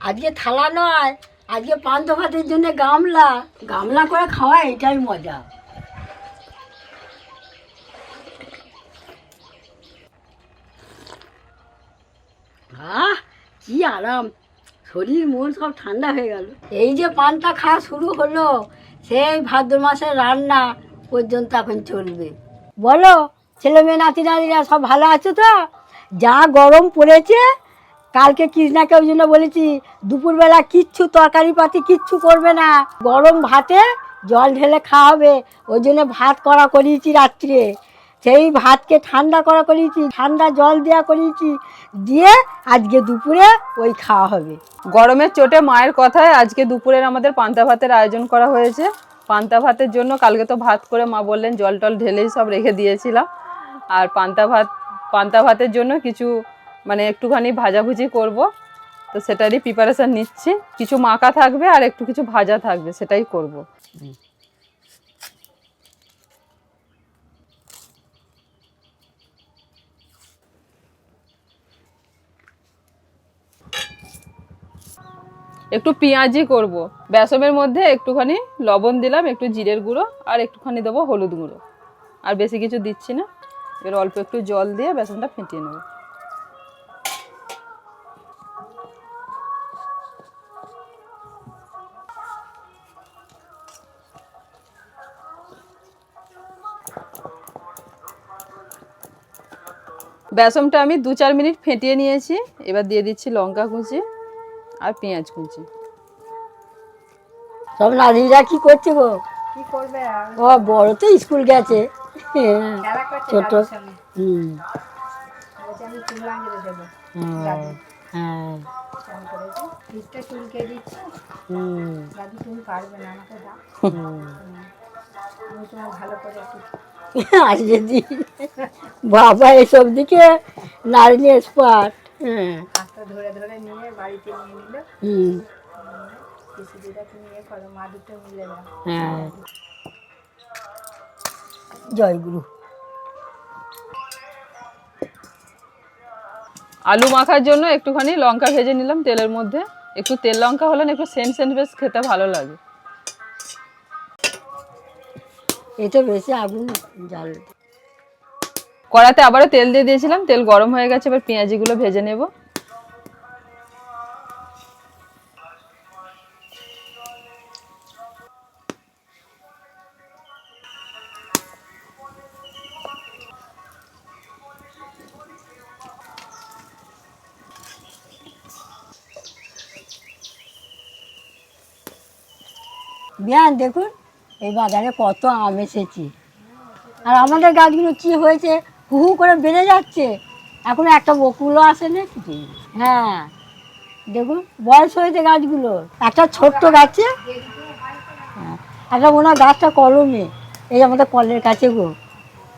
আজকে থালা নয় আজকে পান্ত ভাতের জন্য গামলা। গামলা করে খাওয়া এটাই মজা। আহ কি আরাম। শরীর মন সব ঠান্ডা হয়ে গেল। এই যে পানটা খাওয়া শুরু হলো সেই ভাদ্র মাসের রান্না পর্যন্ত এখন চলবে। বলো ছেলে মেয়ে নাতি নাতিরা সব ভালো আছো তো? যা গরম পড়েছে কালকে কৃষ্ণাকে ওই জন্য বলেছি, দুপুরবেলা কিচ্ছু তরকারি পাতি কিচ্ছু করবে না। গরম ভাতে জল ঢেলে খাওয়া হবে ওই জন্য ভাত করা করিয়েছি রাত্রে। সেই ভাতকে ঠান্ডা করা করিয়েছি, ঠান্ডা জল দেওয়া করিয়েছি। দিয়ে আজকে দুপুরে ওই খাওয়া হবে। গরমের চোটে মায়ের কথায় আজকে দুপুরের আমাদের পান্তা ভাতের আয়োজন করা হয়েছে। পান্তা ভাতের জন্য কালকে তো ভাত করে মা বললেন, জল টল ঢেলেই সব রেখে দিয়েছিলাম। আর পান্তা ভাত, পান্তা ভাতের জন্য কিছু মানে একটুখানি ভাজাভুজি করব। তো সেটারই প্রিপারেশান নিচ্ছি। কিছু মাখা থাকবে আর একটু কিছু ভাজা থাকবে সেটাই করব। একটু পেঁয়াজি করব। বেসমের মধ্যে একটুখানি লবণ দিলাম একটু জিরের গুঁড়ো আর একটুখানি দেবো হলুদ গুঁড়ো। আর বেশি কিছু দিচ্ছি না। এবার অল্প একটু জল দিয়ে বেসনটা ফেটিয়ে নেব। বেসনটা আমি দু চার মিনিট ফেটিয়ে নিয়েছি। এবার দিয়ে দিচ্ছি লঙ্কা কুচি আর পেঁয়াজ কুচি। সব নারীরা কি করছে গো? কি করবে ও বড় তো স্কুল গেছে। ছোট। হুম। হ্যাঁ, হ্যাঁ। হুম। আর যদি বাবা এসব দিকে নারী এক্সপার্ট। হ্যাঁ। ধরে ধরে নিয়ে বাড়িতে নিয়ে নিল। হুম। হ্যাঁ। আলু মাখার জন্য একটুখানি লঙ্কা ভেজে নিলাম তেলের মধ্যে। একটু তেল লঙ্কা হলে একটু সেন্ট সেন্ট বেশ খেতে ভালো লাগে। এই তো বেশি আগুন জাল। কড়াতে আবারও তেল দিয়ে দিয়েছিলাম তেল গরম হয়ে গেছে এবার পেঁয়াজিগুলো ভেজে নেব। বিয়ান দেখুন। এই বাজারে কত আম এসেছে। আর আমাদের গাছগুলো কি হয়েছে? হু হু করে বেড়ে যাচ্ছে। এখন একটা বকুলও আসে না কিছু হ্যাঁ। দেখুন বয়স হয়েছে গাছগুলো। একটা ছোট্ট গাছে। হ্যাঁ, একটা ওনার গাছটা কলমে। এই আমাদের কলের কাছে গো।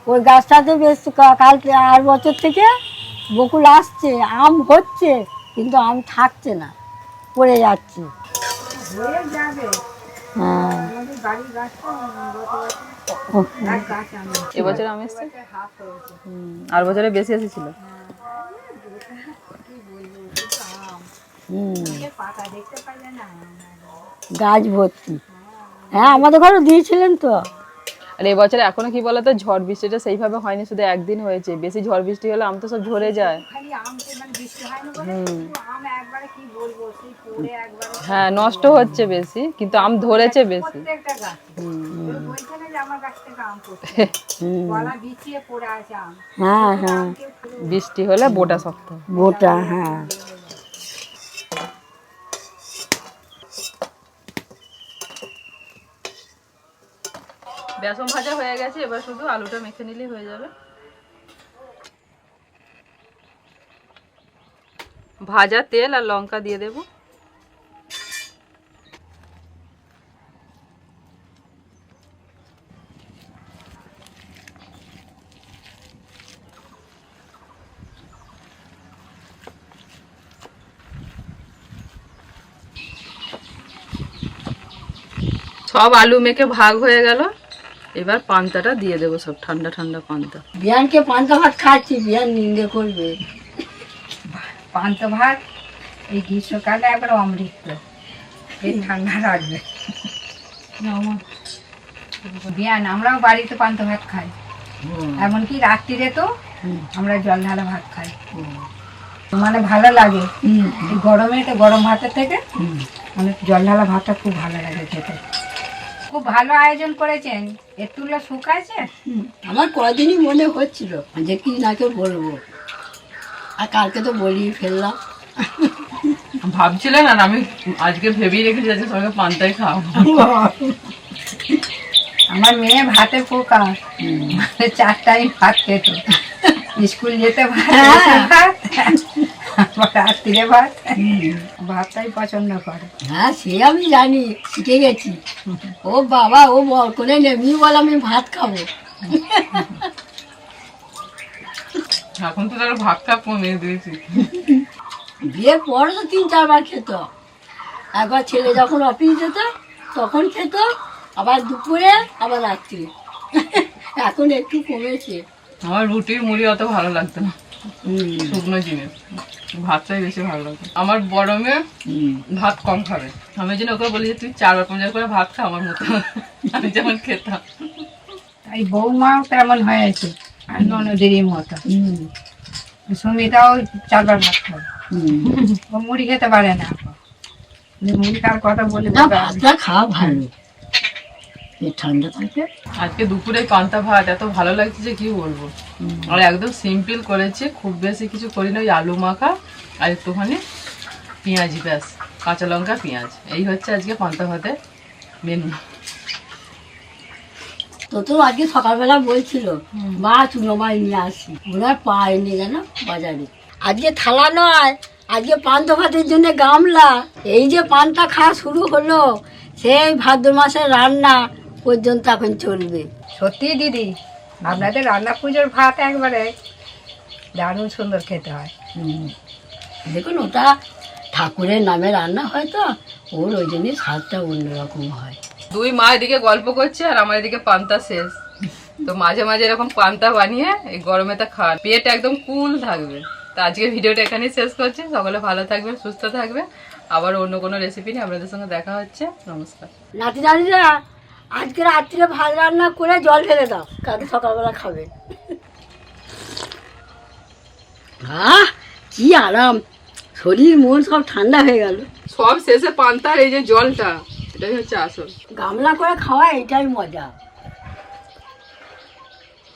ওই গাছটাতে বেশ কাল আর বছর থেকে বকুল আসছে আম হচ্ছে কিন্তু আম থাকছে না। পড়ে যাচ্ছে। হয়ে যাবে। হ্যাঁ। এবছর আমি এসছে। আর বছরে বেশি এসেছিল। গাছ ভর্তি। হ্যাঁ আমাদের ঘরে দিয়েছিলেন তো। আর এবছরে এখনও কি বলতো ঝড় বৃষ্টিটা সেইভাবে হয়নি শুধু একদিন হয়েছে। বেশি ঝড় বৃষ্টি হলে আম তো সব ঝরে যায়। হয় না বলে শুধু আম একবারে কি বলব সেই পড়ে একবারে হ্যাঁ নষ্ট হচ্ছে বেশি কিন্তু আম ধরেছে বেশি। হ্যাঁ হ্যাঁ। বৃষ্টি হলে বোটা শক্ত। বোটা হ্যাঁ। বেসন ভাজা হয়ে গেছে, এবার শুধু আলুটা মেখে নিলেই হয়ে যাবে। ভাজা তেল আর লঙ্কা দিয়ে দেব। সব আলু মেখে ভাগ হয়ে গেল। এবার পান্তাটা দিয়ে দেবো সব ঠান্ডা ঠান্ডা পান্তা। বিয়ানকে পান্তা ভাত খাচ্ছি বিয়ান নিন্দে করবে। পান্তা ভাত এই গ্রীষ্মকালে একবার অমৃত। পেট ঠান্ডা রাখবে বিয়ান আমরাও বাড়িতে পান্তা ভাত খাই। এমনকি রাত্রিরে তো আমরা জল ঢালা ভাত খাই। মানে ভালো লাগে। গরমে তো গরম ভাতের থেকে মানে জল ঢালা ভাতটা খুব ভালো লাগে খেতে। খুব ভালো আয়োজন করেছেন। এর তুলো শুকাইছে আমার কদিনই মনে হচ্ছিল যে কি নাকে বলব। আর কালকে তো বলি ফেললাম। ভাবছিলেন আর আমি আজকে ভেবেই রেখেছি আজকে সবাইকে পান্তাই খাওয়াবো। আমার মেয়ে ভাতে পোকা। মানে চার টাইম ভাত খেত। স্কুল যেতে ভাত আবার রাত্রিরে ভাত। ভাতটাই পছন্দ করে। হ্যাঁ সে আমি জানি শিখে গেছি। ও বাবা ও বল করে এমনি বল আমি ভাত খাব। এখন তো তারা দিয়েছি। বিয়ের পরে তো তিন চারবার খেত। একবার ছেলে যখন অফিস যেত তখন খেত আবার দুপুরে আবার রাত্রি। এখন একটু কমেছে। আমার রুটির মুড়ি অত ভালো লাগতো না। শুকনো জিনিস ভাতটাই বেশি ভালো লাগতো। আমার বড় মেয়ে ভাত কম খাবে। আমি জন্য ওকে বলি যে তুই চার পাঁচ করে ভাত খা আমার মতো। আমি যেমন খেতাম। তাই বৌমাও তেমন হয়েছে আর ননদেরই মতো। সুমিতাও চারবার ভাত খাবে ও মুড়ি খেতে পারে না। মুড়ি খাওয়ার কথা বলে খাওয়া ভালো। ঠান্ডা থাকে। আজকে দুপুরে পান্তা ভাত এত ভালো লাগছে যে কি বলব? আর একদম সিম্পল করেছি খুব বেশি কিছু করি না ওই আলু মাখা আর একটুখানি পেঁয়াজি ব্যাস কাঁচা লঙ্কা পেঁয়াজ। এই হচ্ছে আজকে পান্তা ভাতের মেনু তো তো আজকে সকালবেলা বলছিল মা চুনো মাছ নিয়ে আসি। ওনার পায়নি জানো বাজারে। আজকে থালা নয় আজকে পান্তা ভাতের জন্য গামলা। এই যে পান্তা খাওয়া শুরু হলো সেই ভাদ্র মাসের রান্না পর্যন্ত এখন চলবে। সত্যি দিদি আপনাদের রান্না পুজোর ভাত একবারে দারুণ সুন্দর খেতে হয়। হুম। দেখুন ওটা ঠাকুরের নামে রান্না হয় তো ওর ওই জন্যই স্বাদটা অন্যরকম হয়। দুই মা এদিকে গল্প করছে আর আমার এদিকে পান্তা শেষ। তো মাঝে মাঝে এরকম পান্তা বানিয়ে এই গরমে তা খান। পেট একদম কুল থাকবে। তো আজকে ভিডিওটা এখানেই শেষ করছি। সকলে ভালো থাকবেন সুস্থ থাকবে আবার অন্য কোনো রেসিপি নিয়ে আপনাদের সঙ্গে দেখা হচ্ছে। নমস্কার। নাতি নাতিরা আজকে রাত্রে ভাত রান্না করে জল ঢেলে দাও কালকে সকালবেলা খাবে। আহ কি আরাম। শরীর মন সব ঠান্ডা হয়ে গেল। সব শেষে পান্তার এই যে জলটা এটাই হচ্ছে আসল। গামলা করে খাওয়া এটাই মজা।